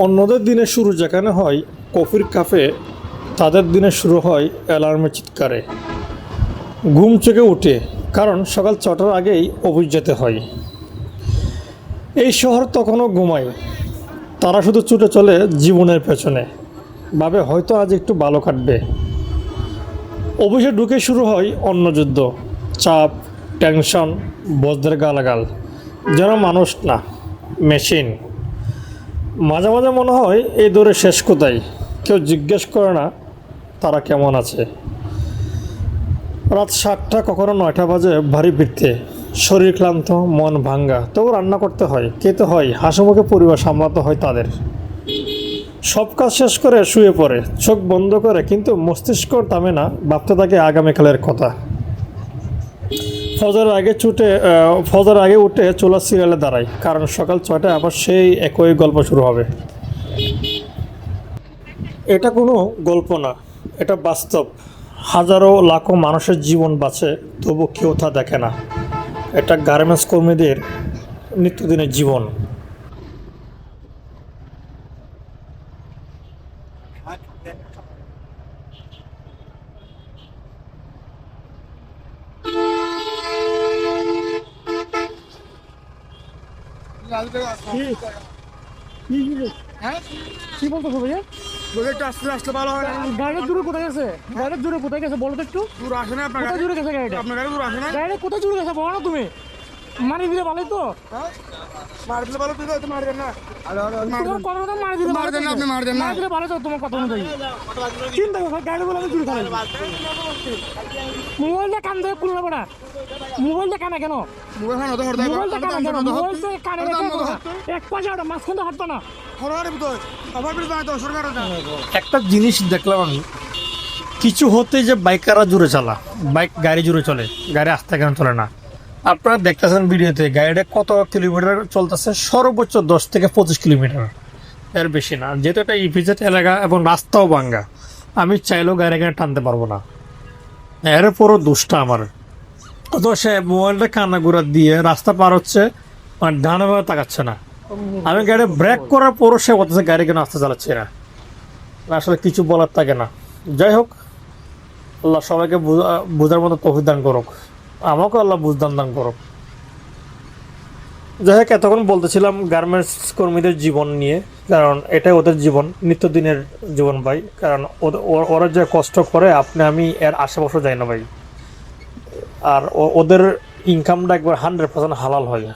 অন্যদের দিনের শুরু যেখানে হয় কফির কাফে, তাদের দিনের শুরু হয় অ্যালার্মের চিৎকারে। ঘুম চোখে উঠে, কারণ সকাল ছটার আগেই অফিস যেতে হয়। এই শহর তখনও ঘুমায়। তারা শুধু ছুটে চলে জীবনের পেছনে। ভাবে হয়তো আজ একটু ভালো কাটবে। অফিসে ঢুকে শুরু হয় অন্য যুদ্ধ। চাপ, টেনশন, বসদের গালাগাল। যেন মানুষ না, মেশিন। মাঝে মাঝে মনে হয় এই দৌড়ে শেষ কোথায়? কেউ জিজ্ঞেস করে না তারা কেমন আছে। রাত সাতটা কখনো নয়টা বাজে ভারী ফিরতে শরীর ক্লান্ত, মন ভাঙ্গা। তবু রান্না করতে হয়, খেতে হয় হাসিমুখে পরিবার সামলাতে হয় তাদের। সব কাজ শেষ করে শুয়ে পড়ে, চোখ বন্ধ করে, কিন্তু মস্তিষ্ক থামে না, ভাবতে থাকে আগামীকালের কথা। ফজর আগে ছুটে ফজর আগে উঠে চোলা সিরিয়ালে দাঁড়াই, কারণ সকাল ছয়টায় আবার সেই একই গল্প শুরু হবে। এটা কোনো গল্প না, এটা বাস্তব। হাজারো লাখো মানুষের জীবন বাঁচে, তবু কেউ তা দেখে না। এটা গার্মেন্টস কর্মীদের নিত্যদিনের জীবন। কি? বলতেছো ভাইয়া? একটু আসতে আসতে ভালো হয় গাড়ির দূরে কোথায় গেছে গাড়ির দূরে কোথায় গেছে? বলো তো একটু। দূর আসে না আপনার গাড়ি। গেছে গাড়িটা আপনার গাড়ি দূর আসে না গাড়িটা কোথায় জোরে গেছে? বলো না তুমি। মারি দিলে ভালোই তো। মার দিলে ভালো তো মার না। তোমার কথা কথা মারি দিলে মার দেন না, আপনি মার না। মারি দিলে ভালো তো তোমার কথা অনুযায়ী। চিন্তা করো গাড়ি বলে আমি জোরে ফেলাই মোবাইলটা কান ধরে খুলবে না। মোবাইলটা কানে মোবাইলটা মোবাইলটা। এক পাশে ওটা মাঝখান তো হাঁটতো না। একটা জিনিস দেখলাম আমি। কিছু হতে যে বাইকাররা জুড়ে চালা বাইক গাড়ি জুড়ে চলে গাড়ি আস্তে কেন চলে না? আপনারা দেখতেছেন ভিডিওতে গাড়িটা কত কিলোমিটার চলতেছে? সর্বোচ্চ দশ থেকে পঁচিশ কিলোমিটার। এর বেশি না। যেহেতু এটা ইপিজেড এলাকা এবং রাস্তাও ভাঙ্গা, আমি চাইলেও গাড়ি গাড়ি টানতে পারব না। এর দুষ্টা আমার। অত সে মোবাইলটা কান্না গুড়া দিয়ে রাস্তা পার হচ্ছে মানে ডানে বামে তাকাচ্ছে না। আমি গাড়ি ব্রেক করার পরও সে বলতেছে, গাড়ি কেন আস্তে চালাচ্ছে না? আসলে কিছু বলার থাকে না। যাই হোক, আল্লাহ সবাইকে বুঝা- বোঝার মতো তৌফিক দান করুক। আমাকে আল্লাহ বুঝদান দান করো যাই হোক, এতক্ষণ বলতেছিলাম গার্মেন্টস কর্মীদের জীবন নিয়ে, কারণ এটাই ওদের জীবন, নিত্যদিনের জীবন ভাই। কারণ ওরা যে কষ্ট করে, আপনি, আমি এর আশেপাশে যাই না ভাই। আর ওদের ইনকামটা একবার হান্ড্রেড পার্সেন্ট হালাল হয়।